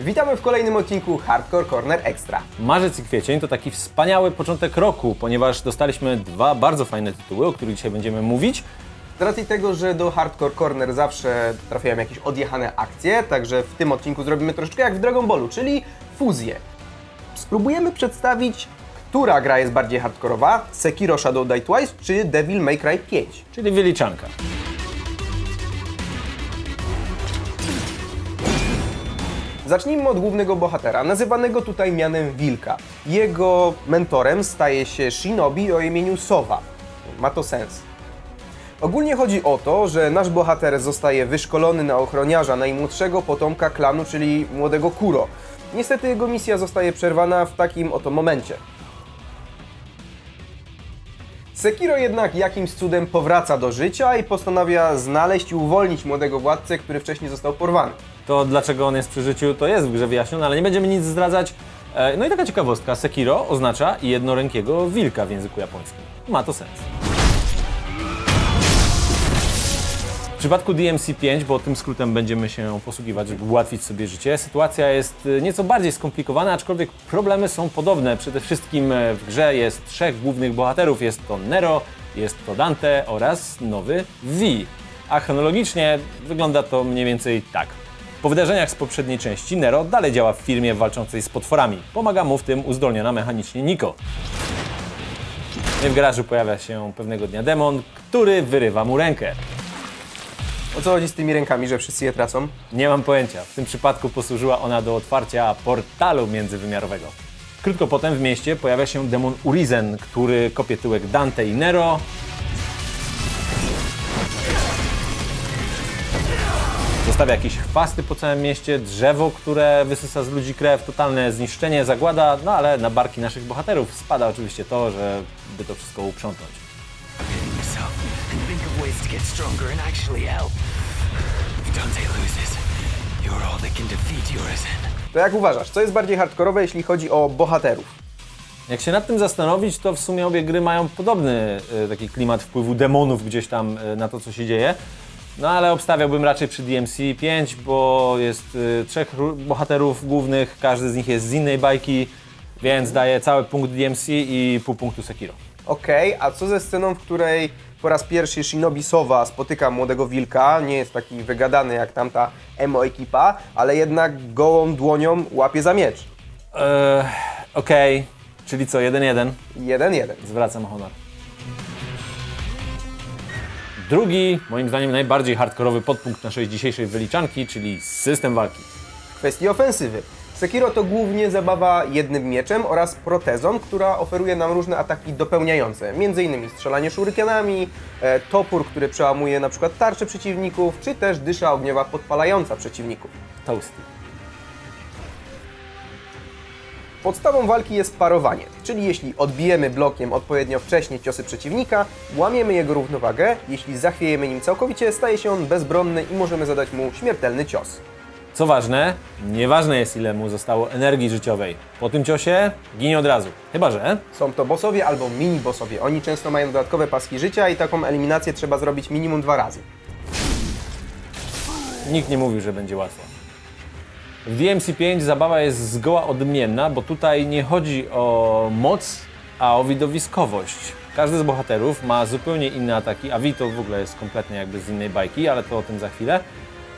Witamy w kolejnym odcinku Hardcore Corner Extra. Marzec i kwiecień to taki wspaniały początek roku, ponieważ dostaliśmy dwa bardzo fajne tytuły, o których dzisiaj będziemy mówić. Z racji tego, że do Hardcore Corner zawsze trafiają jakieś odjechane akcje, także w tym odcinku zrobimy troszeczkę jak w Dragon Ballu, czyli fuzję. Spróbujemy przedstawić, która gra jest bardziej hardkorowa, Sekiro Shadow Die Twice czy Devil May Cry 5. Czyli wyliczanka. Zacznijmy od głównego bohatera, nazywanego tutaj mianem Wilka. Jego mentorem staje się shinobi o imieniu Sowa. Ma to sens. Ogólnie chodzi o to, że nasz bohater zostaje wyszkolony na ochroniarza najmłodszego potomka klanu, czyli młodego Kuro. Niestety jego misja zostaje przerwana w takim oto momencie. Sekiro jednak jakimś cudem powraca do życia i postanawia znaleźć i uwolnić młodego władcę, który wcześniej został porwany. To dlaczego on jest przy życiu, to jest w grze wyjaśnione, ale nie będziemy nic zdradzać. E, No i taka ciekawostka, Sekiro oznacza jednorękiego wilka w języku japońskim. Ma to sens. Przypadku DMC5, bo tym skrótem będziemy się posługiwać, żeby ułatwić sobie życie, sytuacja jest y, nieco bardziej skomplikowana, aczkolwiek problemy są podobne. Przede wszystkim e, w grze jest trzech głównych bohaterów. Jest to Nero, jest to Dante oraz nowy V. A chronologicznie wygląda to mniej więcej tak. Po wydarzeniach z poprzedniej części Nero dalej działa w firmie walczącej z potworami. Pomaga mu w tym uzdolniona mechanicznie Niko. No W garażu pojawia się pewnego dnia demon, który wyrywa mu rękę. O co chodzi z tymi rękami, że wszyscy je tracą? Nie mam pojęcia. W tym przypadku posłużyła ona do otwarcia portalu międzywymiarowego. Krótko potem w mieście pojawia się demon Urizen, który kopie tyłek Dante i Nero. Zostawia jakieś chwasty po całym mieście, drzewo, które wysysa z ludzi krew, totalne zniszczenie, zagłada, no ale na barki naszych bohaterów spada oczywiście to, żeby to wszystko uprzątnąć. Get stronger and actually help. If Dante loses, you're all that can defeat Urizen. To jak uważasz, co jest bardziej hardkorowe, jeśli chodzi o bohaterów? Jak się nad tym zastanowić, to w sumie obie gry mają podobny e, taki klimat wpływu demonów gdzieś tam e, na to, co się dzieje. No ale obstawiałbym raczej przy DMC 5, bo jest e, trzech ró- bohaterów głównych, każdy z nich jest z innej bajki, więc daje cały punkt DMC i pół punktu Sekiro. Okej, a co ze sceną, w której po raz pierwszy Shinobi Sowa spotyka młodego wilka, nie jest taki wygadany jak tamta emo ekipa, ale jednak gołą dłonią łapie za miecz. Eee, Okej, czyli co, 1-1. 1-1. Zwracam honor. Drugi, moim zdaniem najbardziej hardkorowy podpunkt naszej dzisiejszej wyliczanki, czyli system walki. W kwestii ofensywy. Sekiro to głównie zabawa jednym mieczem oraz protezą, która oferuje nam różne ataki dopełniające, m.in. strzelanie shurikenami, e, topór, który przełamuje przykład tarcze przeciwników, czy też dysza ogniowa podpalająca przeciwników. Toasty. Podstawą walki jest parowanie, czyli jeśli odbijemy blokiem odpowiednio wcześnie ciosy przeciwnika, łamiemy jego równowagę, jeśli zachwiejemy nim całkowicie, staje się on bezbronny i możemy zadać mu śmiertelny cios. Co ważne, nieważne jest ile mu zostało energii życiowej. Po tym ciosie ginie od razu. Chyba, że Są to bossowie albo mini-bossowie. Oni często mają dodatkowe paski życia i taką eliminację trzeba zrobić minimum dwa razy. nikt nie mówił, że będzie łatwo. W DMC5 zabawa jest zgoła odmienna, bo tutaj nie chodzi o moc, a o widowiskowość. Każdy z bohaterów ma zupełnie inne ataki, a Vito w ogóle jest kompletnie jakby z innej bajki, ale to o tym za chwilę.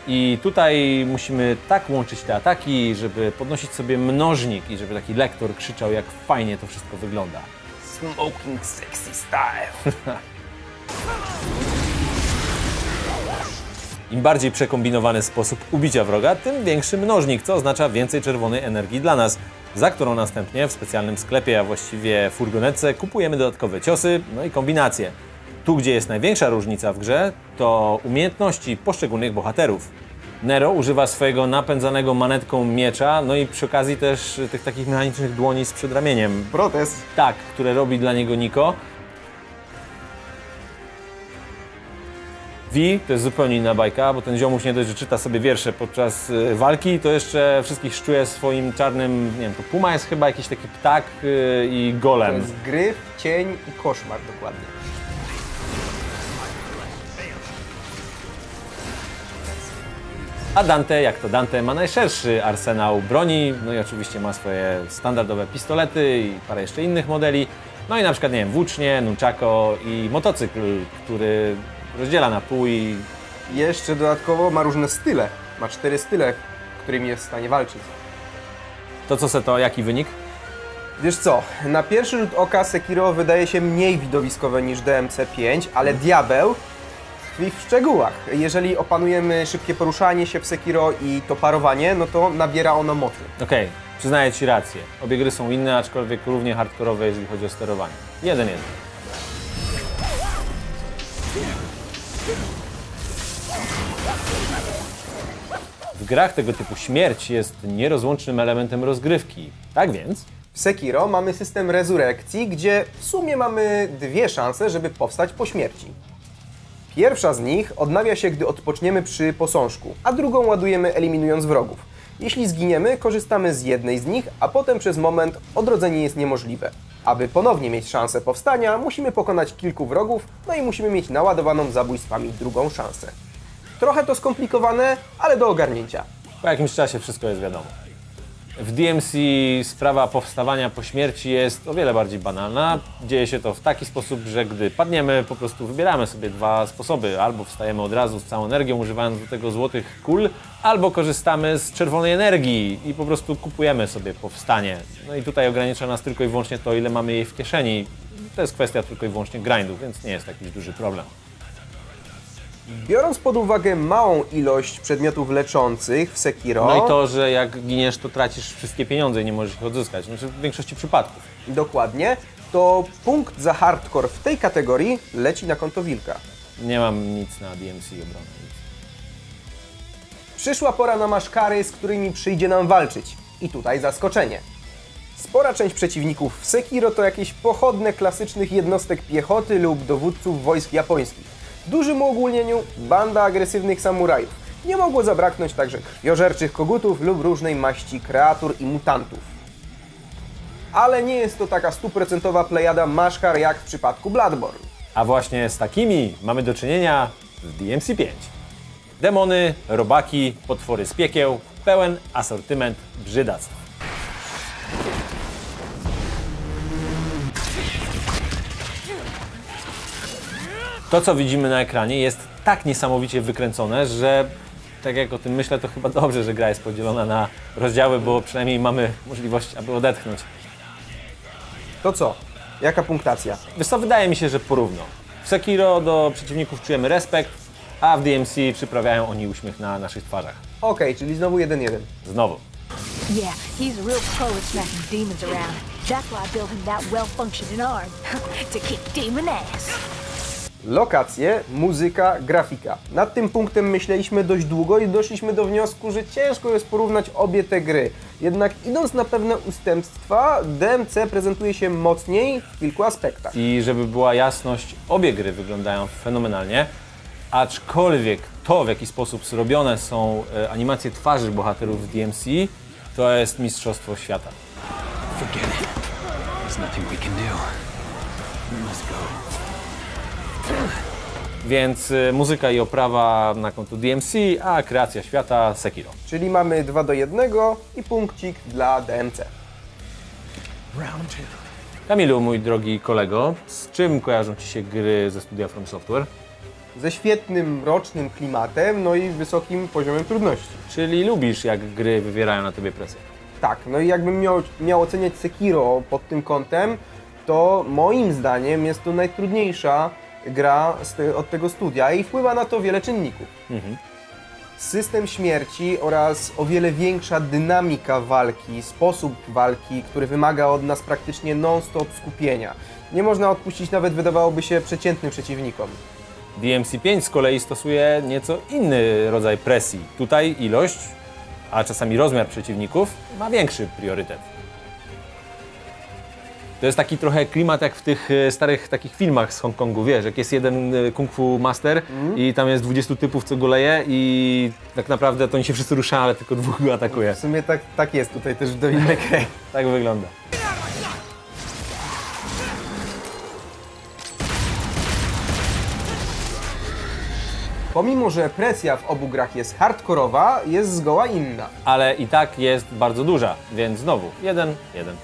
I tutaj musimy tak łączyć te ataki, żeby podnosić sobie mnożnik i żeby taki lektor krzyczał, jak fajnie to wszystko wygląda. Smoking sexy style. Im bardziej przekombinowany sposób ubicia wroga, tym większy mnożnik, co oznacza więcej czerwonej energii dla nas, za którą następnie w specjalnym sklepie, a właściwie furgonetce, kupujemy dodatkowe ciosy, no i kombinacje. Tu, gdzie jest największa różnica w grze, to umiejętności poszczególnych bohaterów. Nero używa swojego napędzanego manetką miecza, no i przy okazji też tych takich mechanicznych dłoni z przedramieniem. Protest. Tak, które robi dla niego Niko. V to jest zupełnie inna bajka, bo ten ziomuś nie dość, że czyta sobie wiersze podczas y, walki, to jeszcze wszystkich szczuje swoim czarnym, nie wiem, to puma jest chyba jakiś taki ptak y, i To golem. jest gryf, cień i koszmar dokładnie. A Dante, jak to Dante, ma najszerszy arsenał broni, no i oczywiście ma swoje standardowe pistolety i parę jeszcze innych modeli. No i na przykład, nie wiem, włócznie, nunchako i motocykl, który rozdziela na pół i Jeszcze dodatkowo ma różne style. Ma cztery style, którymi jest w stanie walczyć. to co se to, jaki wynik? Wiesz co, na pierwszy rzut oka Sekiro wydaje się mniej widowiskowe niż DMC5, ale diabeł tkwi w szczegółach. Jeżeli opanujemy szybkie poruszanie się w Sekiro i to parowanie, no to nabiera ono mocy. Okej, przyznaję Ci rację. Obie gry są inne, aczkolwiek równie hardkorowe, jeżeli chodzi o sterowanie. Jeden jeden. W grach tego typu śmierć jest nierozłącznym elementem rozgrywki. Tak więc, W Sekiro mamy system rezurekcji, gdzie w sumie mamy dwie szanse, żeby powstać po śmierci. Pierwsza z nich odnawia się, gdy odpoczniemy przy posążku, a drugą ładujemy eliminując wrogów. Jeśli zginiemy, korzystamy z jednej z nich, a potem przez moment odrodzenie jest niemożliwe. Aby ponownie mieć szansę powstania, musimy pokonać kilku wrogów, no i musimy mieć naładowaną zabójstwami drugą szansę. Trochę to skomplikowane, ale do ogarnięcia. po jakimś czasie wszystko jest wiadomo. W DMC sprawa powstawania po śmierci jest o wiele bardziej banalna. Dzieje się to w taki sposób, że gdy padniemy, po prostu wybieramy sobie dwa sposoby. Albo wstajemy od razu z całą energią, używając do tego złotych kul, albo korzystamy z czerwonej energii i po prostu kupujemy sobie powstanie. No i tutaj ogranicza nas tylko i wyłącznie to, ile mamy jej w kieszeni. To jest kwestia tylko i wyłącznie grindu, więc nie jest jakiś duży problem. Biorąc pod uwagę małą ilość przedmiotów leczących w Sekiro, No i to, że jak giniesz, to tracisz wszystkie pieniądze i nie możesz ich odzyskać. Znaczy w większości przypadków. dokładnie, to punkt za hardcore w tej kategorii leci na konto Wilka. Nie mam nic na DMC. Nic. Przyszła pora na maszkary, z którymi przyjdzie nam walczyć. I tutaj zaskoczenie. Spora część przeciwników w Sekiro to jakieś pochodne klasycznych jednostek piechoty lub dowódców wojsk japońskich. Dużym uogólnieniu banda agresywnych samurajów. Nie mogło zabraknąć także krwiożerczych kogutów lub różnej maści kreatur i mutantów. Ale nie jest to taka stuprocentowa plejada maszkar jak w przypadku Bloodborne. A właśnie z takimi mamy do czynienia w DMC5. Demony, robaki, potwory z piekieł, pełen asortyment brzydactw. To, co widzimy na ekranie, jest tak niesamowicie wykręcone, że tak jak o tym myślę, to chyba dobrze, że gra jest podzielona na rozdziały, bo przynajmniej mamy możliwość, aby odetchnąć. To co? Jaka punktacja? Wiesz co, wydaje mi się, że porówno. W Sekiro do przeciwników czujemy respekt, a w DMC przyprawiają oni uśmiech na naszych twarzach. Okej, czyli znowu 1-1. Znowu. Yeah, he's a real pro at smacking demons around. That's why I built him that well-functioning arm. to kick demon ass. Lokacje, muzyka, grafika. Nad tym punktem myśleliśmy dość długo i doszliśmy do wniosku, że ciężko jest porównać obie te gry. Jednak idąc na pewne ustępstwa, DMC prezentuje się mocniej w kilku aspektach. I żeby była jasność, obie gry wyglądają fenomenalnie, aczkolwiek to, w jaki sposób zrobione są e, animacje twarzy bohaterów w DMC, to jest mistrzostwo świata. Forget it. There's nothing we can do. We must go. Więc e, muzyka i oprawa na konto DMC, a kreacja świata Sekiro. Czyli mamy 2 do 1 i punkcik dla DMC. Kamilu, mój drogi kolego, z czym kojarzą Ci się gry ze studia From Software? Ze świetnym, rocznym klimatem, no i wysokim poziomem trudności. Czyli lubisz, jak gry wywierają na Tobie presję? Tak, no i jakbym miał, miał oceniać Sekiro pod tym kątem, to moim zdaniem jest to najtrudniejsza gra te, od tego studia i wpływa na to wiele czynników. System śmierci oraz o wiele większa dynamika walki, sposób walki, który wymaga od nas praktycznie non-stop skupienia. Nie można odpuścić nawet wydawałoby się przeciętnym przeciwnikom. DMC5 z kolei stosuje nieco inny rodzaj presji. Tutaj ilość, a czasami rozmiar przeciwników ma większy priorytet. To jest taki trochę klimat jak w tych e, starych takich filmach z Hongkongu, wiesz, jak jest jeden e, kung fu master i tam jest 20 typów, co go leje i tak naprawdę to oni się wszyscy ruszają, ale tylko dwóch go atakuje. W sumie tak, tak jest tutaj też w Devil May Cry. Tak wygląda. Pomimo, że presja w obu grach jest hardkorowa, jest zgoła inna. Ale i tak jest bardzo duża, więc znowu, jeden, jeden.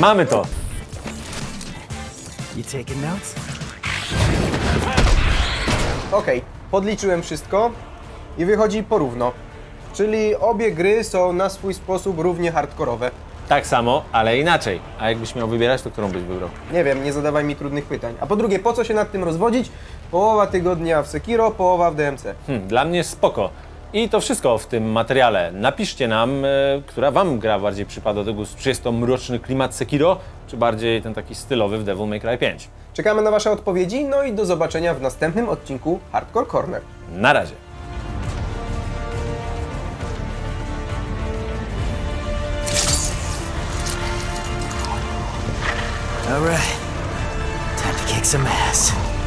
Mamy to. You taking notes? Okej, podliczyłem wszystko i wychodzi porówno. Czyli obie gry są na swój sposób równie hardkorowe. Tak samo, ale inaczej. A jakbyś miał wybierać, to którą byś wybrał? Nie wiem, nie zadawaj mi trudnych pytań. A po drugie, po co się nad tym rozwodzić? Połowa tygodnia w Sekiro, połowa w DMC. Hmm, dla mnie spoko. I to wszystko w tym materiale. Napiszcie nam, e, która wam gra bardziej przypada do gustu. Czy jest to mroczny klimat Sekiro, czy bardziej ten taki stylowy w Devil May Cry 5. Czekamy na Wasze odpowiedzi, no i do zobaczenia w następnym odcinku Hardcore Corner. Na razie. All right. Time to kick some ass.